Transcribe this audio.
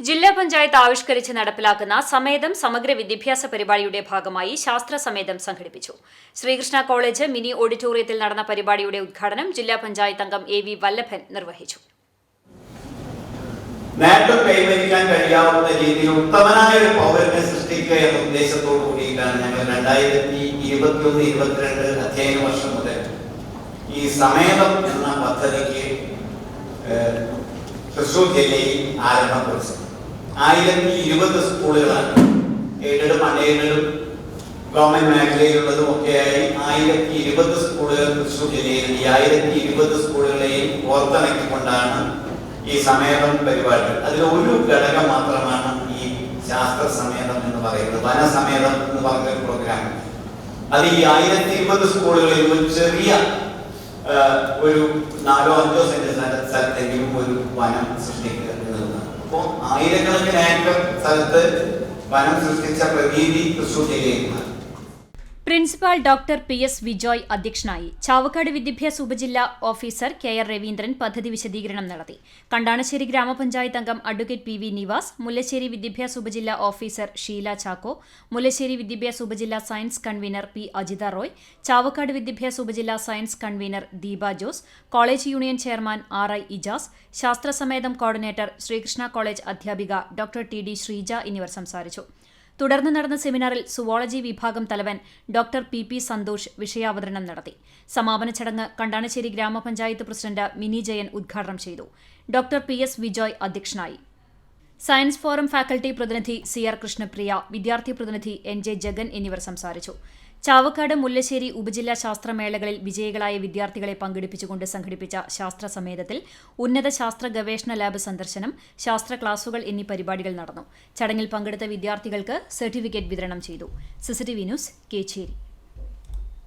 ജില്ലാ പഞ്ചായത്ത് ആവിഷ്കരിച്ച് നടപ്പിലാക്കുന്ന സമേതം സമഗ്ര വിദ്യാഭ്യാസ പരിപാടിയുടെ ഭാഗമായി ശാസ്ത്ര സമേതം സംഘടിപ്പിച്ചു. ശ്രീകൃഷ്ണ കോളേജ് മിനി ഓഡിറ്റോറിയത്തിൽ നടന്ന പരിപാടിയുടെ ഉദ്ഘാടനം ജില്ലാ പഞ്ചായത്ത് അംഗം എ വി വല്ലഭൻ നിർവഹിച്ചു. നേട്ടം കൈവരിക്കാൻ കഴിയാവുന്ന രീതിയിൽ ഉത്തമനായ ഒരു പൗരനെ സൃഷ്ടിക്കുക എന്ന ഉദ്ദേശത്തോടു കൂടിയിട്ടാണ് ഞങ്ങൾ രണ്ടായിരത്തി ഇരുപത്തിയൊന്ന് ഇരുപത്തിരണ്ട് അധ്യയന വർഷം മുതൽ ഈ സമേതം എന്ന പദ്ധതിക്ക് തൃശൂർ ജില്ലയിൽ ആരംഭം കുറിച്ചത്. ആയിരത്തി ഇരുപത് സ്കൂളുകളാണ്. എയ്ഡഡും അൺഎയ്ഡഡും ഗവൺമെന്റ് മേഖലയിലുള്ളതും ഒക്കെയായി ആയിരത്തി ഇരുപത് സ്കൂളുകൾ തൃശ്ശൂർ ജില്ലയിൽ ഈ ആയിരത്തി ഇരുപത് സ്കൂളുകളെയും ഓർത്തിണക്കിക്കൊണ്ടാണ് ഈ സമേതം പരിപാടി അതിൽ ഒരു ഘടകം മാത്രമാണ് ഈ ശാസ്ത്ര സമേതം എന്ന് പറയുന്നത്. വനസമേതം എന്ന് പറഞ്ഞ പ്രോഗ്രാം അത് ഈ ആയിരത്തി ഇരുപത് സ്കൂളുകളിൽ ഒരു ചെറിയ ഒരു നാലോ അഞ്ചോ സെന്റ് സ്ഥലത്തെങ്കിലും ഒരു വനം സൃഷ്ടിക്കുക എന്നുള്ളതാണ്. അപ്പോൾ ആയിരക്കണക്കിന് ഏക്കർ സ്ഥലത്ത് വനം സൃഷ്ടിച്ച പ്രതീതി തൃശ്ശൂർ ജില്ലയിലാണ് principal doctor P S Vijoy അധ്യക്ഷനായി ചാവക്കാട് വിദ്യാഭ്യാസ ഉപജില്ലാ ഓഫീസർ കെ ആർ രവീന്ദ്രൻ പദ്ധതി വിശദീകരണം നടത്തി. കണ്ടാണശ്ശേരി ഗ്രാമപഞ്ചായത്ത് അംഗം advocate P V Nivas Mullassery വിദ്യാഭ്യാസ ഉപജില്ലാ ഓഫീസർ ഷീല ചാക്കോ മുല്ലശ്ശേരി വിദ്യാഭ്യാസ ഉപജില്ലാ science convener P Ajitha Roy Chavakkad വിദ്യാഭ്യാസ ഉപജില്ലാ science convener Deepa Jose college union chairman R I Ijas ശാസ്ത്രസമേതം coordinator Sreekrishna college അധ്യാപിക ഡോക്ടർ ടി ഡി ശ്രീജ എന്നിവർ സംസാരിച്ചു. തുടർന്ന് നടന്ന സെമിനാറിൽ സുവോളജി വിഭാഗം തലവൻ ഡോക്ടർ പി പി സന്തോഷ് വിഷയാവതരണം നടത്തി. സമാപന ചടങ്ങ് കണ്ടാണശ്ശേരി ഗ്രാമപഞ്ചായത്ത് പ്രസിഡന്റ് മിനി ജയൻ ഉദ്ഘാടനം ചെയ്തു. ഡോക്ടർ പി എസ് വിജോയ് അധ്യക്ഷനായി. സയൻസ് ഫോറം ഫാക്കൽറ്റി പ്രതിനിധി സി ആർ കൃഷ്ണപ്രിയ വിദ്യാർത്ഥി പ്രതിനിധി എൻ ജെ ജഗൻ എന്നിവർ സംസാരിച്ചു. ചാവക്കാട് മുല്ലശ്ശേരി ഉപജില്ലാ ശാസ്ത്രമേളകളിൽ വിജയികളായ വിദ്യാർത്ഥികളെ പങ്കെടുപ്പിച്ചുകൊണ്ട് സംഘടിപ്പിച്ച ശാസ്ത്ര സമേതത്തിൽ ഉന്നത ശാസ്ത്ര ഗവേഷണ ലാബ് സന്ദർശനം ശാസ്ത്ര ക്ലാസുകൾ എന്നീ പരിപാടികൾ നടന്നു. ചടങ്ങിൽ പങ്കെടുത്ത വിദ്യാർത്ഥികൾക്ക് സർട്ടിഫിക്കറ്റ് വിതരണം ചെയ്തു. CCTV news Kechery.